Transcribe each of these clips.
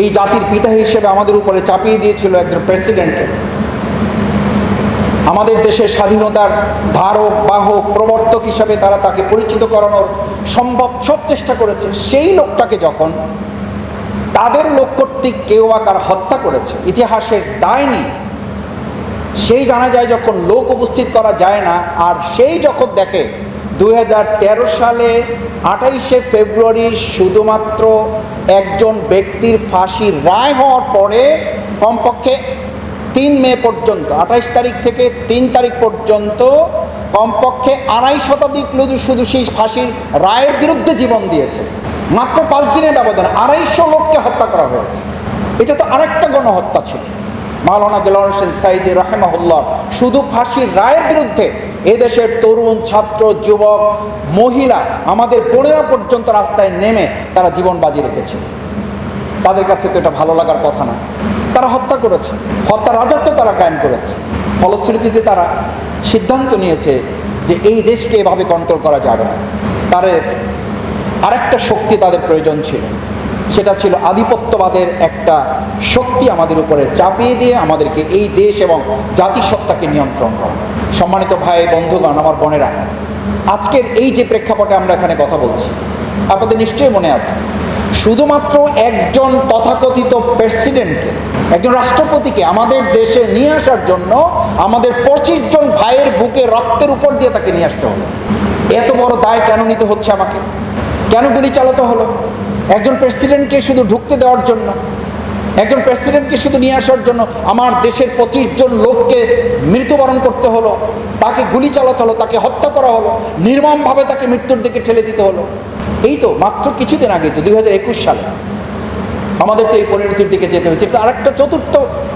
এই জাতির পিতা হিসেবে আমাদের উপরে চাপিয়ে দিয়েছিল একজন প্রেসিডেন্টকে আমাদের দেশের স্বাধীনতার ধারক, বাহক, প্রবর্তক হিসাবে তারা তাকে পরিচিত করানোর সম্ভব সব চেষ্টা করেছে। সেই লোকটাকে যখন তাদের লোক কর্তৃক কেউ আকার হত্যা করেছে, ইতিহাসের দায় নিয়ে, সেই জানা যায় যখন লোক উপস্থিত করা যায় না, আর সেই যখন দেখে দু হাজার তেরো সালে আঠাইশে ফেব্রুয়ারি শুধুমাত্র একজন ব্যক্তির ফাঁসির রায় হওয়ার পরে কমপক্ষে তিন মে পর্যন্ত, আঠাইশ তারিখ থেকে তিন তারিখ পর্যন্ত কমপক্ষে আড়াই শতাধিক লোক শুধু সেই ফাঁসির রায়ের বিরুদ্ধে জীবন দিয়েছে। মাত্র পাঁচ দিনের ব্যবধানে আড়াইশো লোককে হত্যা করা হয়েছে। এটা তো আরেকটা গণহত্যা ছিল। মাওলানা দেলোয়ার হোসেন সাইদি রাহেমাহুল্লাহ শুধু ফাঁসির রায়ের বিরুদ্ধে এদেশের তরুণ ছাত্র, যুবক, মহিলা আমাদের বোনেরা পর্যন্ত রাস্তায় নেমে তারা জীবন বাজি রেখেছে। তাদের কাছে তো এটা ভালো লাগার কথা না। তারা হত্যা করেছে। হত্যা রাজত্ব তারা কায়েম করেছে। ফলশ্রুতিতে তারা সিদ্ধান্ত নিয়েছে যে এই দেশকে এভাবে কন্ট্রোল করা যাবে না। তাদের আরেকটা শক্তি তাদের প্রয়োজন ছিল। সেটা ছিল আধিপত্যবাদের একটা শক্তি আমাদের উপরে চাপিয়ে দিয়ে আমাদেরকে এই দেশ এবং জাতিসত্তাকে নিয়ন্ত্রণ করা। সম্মানিত ভাই, বন্ধুগণ, আমার বোনেরা, আজকের এই যে প্রেক্ষাপটে আমরা এখানে কথা বলছি, আপনাদের নিশ্চয়ই মনে আছে, শুধুমাত্র একজন তথাকথিত প্রেসিডেন্টকে, একজন রাষ্ট্রপতিকে আমাদের দেশে নিয়ে আসার জন্য আমাদের পঁচিশ জন ভাইয়ের বুকে রক্তের উপর দিয়ে তাকে নিয়ে আসতে হলো। এত বড় দায় কেন নিতে হচ্ছে আমাকে? কেন গুলি চালাতে হলো? একজন প্রেসিডেন্টকে শুধু ঢুকতে দেওয়ার জন্য, একজন প্রেসিডেন্টকে শুধু নিয়ে আসার জন্য আমার দেশের পঁচিশ জন লোককে মৃত্যুবরণ করতে হলো, তাকে গুলি চালাতে হলো, তাকে হত্যা করা হলো, নির্মমভাবে তাকে মৃত্যুর দিকে ঠেলে দিতে হলো। এই তো মাত্র কিছুদিন আগে, তো দুই হাজার একুশ সালে আমাদের তো এই পরিণতির দিকে যেতে হয়েছে। কিন্তু আরেকটা চতুর্থ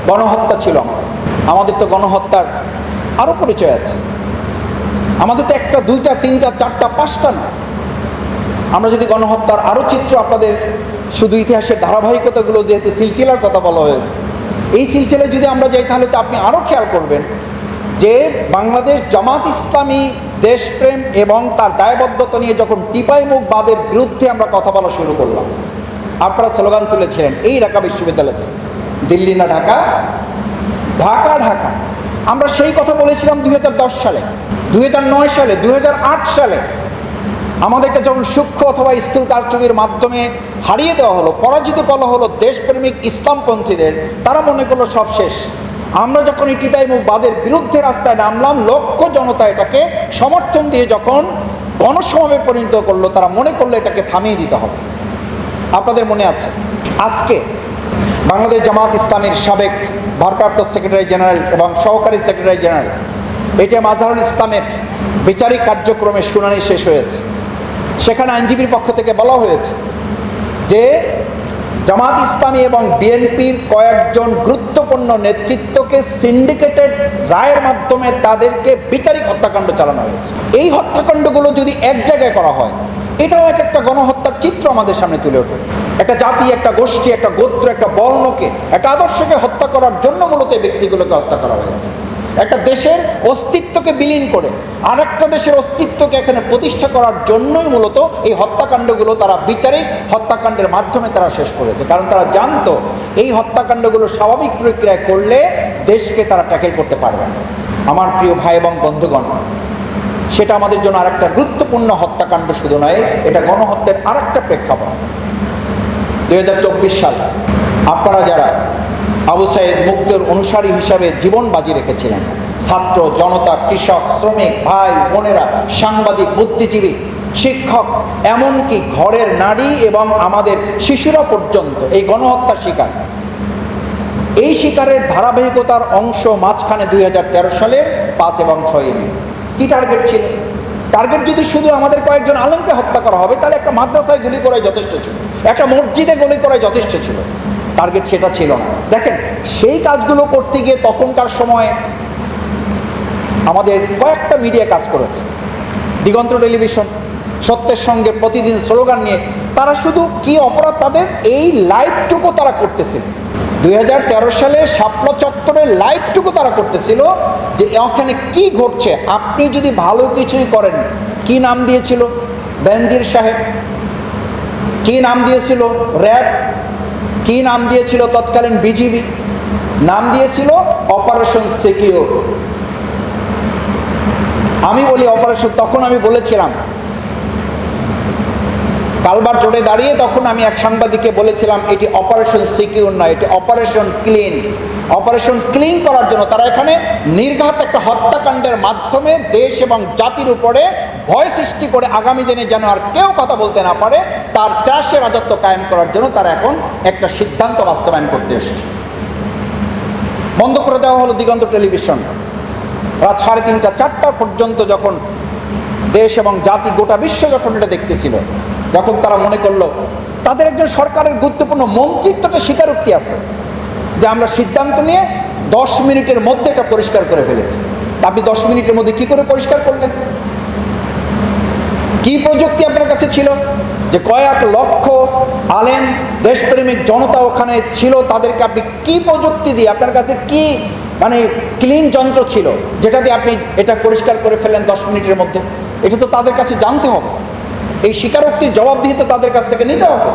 গণহত্যা ছিল আমাদের তো গণহত্যার আরও পরিচয় আছে। আমাদের তো একটা, দুইটা, তিনটা, চারটা, পাঁচটা না। আমরা যদি গণহত্যার আরও চিত্র আপনাদের শুধু ইতিহাসের ধারাবাহিকতাগুলো যেহেতু সিলসিলার কথা বলা হয়েছে, এই সিলসিলায় যদি আমরা যাই, তাহলে তো আপনি আরও খেয়াল করবেন যে বাংলাদেশ জামাত ইসলামী দেশপ্রেম এবং তার দায়বদ্ধতা নিয়ে যখন টিপাই মুখ বাদের বিরুদ্ধে আমরা কথা বলা শুরু করলাম, আপনারা স্লোগান তুলেছিলেন, এই ঢাকা বিশ্ববিদ্যালয়তে, দিল্লি না ঢাকা? ঢাকা ঢাকা। আমরা সেই কথা বলেছিলাম দু হাজার দশ সালে দু হাজার নয় সালে দু হাজার আট সালে। আমাদেরকে যখন সূক্ষ্ম অথবা স্থূল কারচুপির মাধ্যমে হারিয়ে দেওয়া হলো, পরাজিত করা হলো দেশপ্রেমিক ইসলামপন্থীদের, তারা মনে করল সব শেষ। আমরা যখন এই টিপাই মুখ বাদের বিরুদ্ধে রাস্তায় নামলাম, লক্ষ জনতা এটাকে সমর্থন দিয়ে যখন গণসমাবে পরিণত করল, তারা মনে করল এটাকে থামিয়ে দিতে হবে। আপনাদের মনে আছে? আজকে বাংলাদেশ জামাত ইসলামের সাবেক ভারপ্রাপ্ত সেক্রেটারি জেনারেল এবং সহকারী সেক্রেটারি জেনারেল এটিএম আজহারুল ইসলামের বিচারিক কার্যক্রমের শুনানি শেষ হয়েছে। সেখানে আইনজীবীর পক্ষ থেকে বলা হয়েছে যে জামাত ইসলামী এবং বিএনপির কয়েকজন গুরুত্বপূর্ণ নেতৃত্বকে সিন্ডিকেটেড রায়ের মাধ্যমে তাদেরকে বিচারিক হত্যাকাণ্ড চালানো হয়েছে। এই হত্যাকাণ্ডগুলো যদি এক জায়গায় করা হয়, এটাও এক একটা গণহত্যার চিত্র আমাদের সামনে তুলে ওঠে। একটা জাতি, একটা গোষ্ঠী, একটা গোত্র, একটা বর্ণকে, একটা আদর্শকে হত্যা করার জন্য মূলত ব্যক্তিগুলোকে হত্যা করা হয়েছে। একটা দেশের অস্তিত্বকে বিলীন করে আরেকটা দেশের অস্তিত্বকে এখানে প্রতিষ্ঠা করার জন্যই মূলত এই হত্যাকাণ্ডগুলো তারা বিচারিক হত্যাকাণ্ডের মাধ্যমে তারা শেষ করেছে। কারণ তারা জানতো এই হত্যাকাণ্ডগুলো স্বাভাবিক প্রক্রিয়ায় করলে দেশকে তারা ট্যাকেল করতে পারবে না। আমার প্রিয় ভাই এবং বন্ধুগণ, সেটা আমাদের জন্য আরেকটা গুরুত্বপূর্ণ হত্যাকাণ্ড শুধু নয়, এটা গণহত্যার আরেকটা প্রেক্ষাপট। দুই হাজার চব্বিশ সাল, আপনারা যারা আবু সাইদ মুক্তের অনুসারী হিসাবে জীবন বাজি রেখেছিলেন। ছাত্র, জনতা, কৃষক, শ্রমিক, ভাই, বোনেরা, সাংবাদিক, বুদ্ধিজীবী, শিক্ষক, এমনকি ঘরের নারী এবং আমাদের শিশুরা পর্যন্ত এই গণহত্যার শিকার। এই শিকারের ধারাবাহিকতার অংশ মাঝখানে দুই হাজার সালের পাঁচ এবং ছয় মে। কি টার্গেট ছিল? টার্গেট যদি শুধু আমাদের কয়েকজন আলমকে হত্যা করা হবে, তাহলে একটা মাদ্রাসায় গুলি করাই যথেষ্ট ছিল। একটা মসজিদে গুলি করাই যথেষ্ট ছিল। টার্গেট সেটা ছিল না। দেখেন, সেই কাজগুলো করতে গিয়ে তখনকার সময় আমাদের কয়েকটা মিডিয়া কাজ করেছে। দিগন্ত টেলিভিশন, সত্যের সঙ্গে প্রতিদিন স্লোগান নিয়ে, তারা শুধু কি অপরাধ তাদের? এই লাইভটুকু তারা করতেছিল। দুই হাজার তেরো সালে শাপলা চত্বরের লাইভটুকু তারা করতেছিল যে ওখানে কি ঘটছে? আপনি যদি ভালো কিছুই করেন, কি নাম দিয়েছিল? বেনজির সাহেব। কি নাম দিয়েছিল? র্যাব কি নাম দিয়েছিল তৎকালীন বিজিবি? নাম দিয়েছিল অপারেশন সিকিউর। আমি বলি অপারেশন, তখন আমি বলেছিলাম কালবার রোডে দাঁড়িয়ে তখন আমি এক সাংবাদিককে বলেছিলাম, এটি অপারেশন সিকিউর নয়, এটি অপারেশন ক্লিন অপারেশন ক্লিন করার জন্য তারা এখানে নির্ঘাত একটা হত্যাকাণ্ডের মাধ্যমে দেশ এবং জাতির উপরে ভয় সৃষ্টি করে আগামী দিনে যেন আর কেউ কথা বলতে না পারে, তার ত্রাসে রাজত্ব কায়েম করার জন্য তারা এখন একটা সিদ্ধান্ত বাস্তবায়ন করতে এসেছে। বন্ধ করে দেওয়া হলো দিগন্ত টেলিভিশন। রাত সাড়ে তিনটা, চারটা পর্যন্ত যখন দেশ এবং জাতি গোটা বিশ্ব যখন এটা দেখতেছিল, যখন তারা মনে করল, তাদের একজন সরকারের গুরুত্বপূর্ণ মন্ত্রিত্বটা স্বীকারোক্তি আছে, যে আমরা সিদ্ধান্ত নিয়ে দশ মিনিটের মধ্যে এটা পরিষ্কার করে ফেলেছি। আপনি দশ মিনিটের মধ্যে কি করে পরিষ্কার করলেন? কি প্রযুক্তি আপনার কাছে ছিল? যে কয়েক লক্ষ আলেম, দেশপ্রেমিক জনতা ওখানে ছিল, তাদেরকে আপনি কি প্রযুক্তি দিয়ে, আপনার কাছে কি মানে ক্লিন যন্ত্র ছিল, যেটা দিয়ে আপনি এটা পরিষ্কার করে ফেললেন দশ মিনিটের মধ্যে? এটা তো তাদের কাছে জানতে হবে। এই স্বীকারোক্তির জবাব দিয়ে তো তাদের কাছ থেকে নিতে হবে।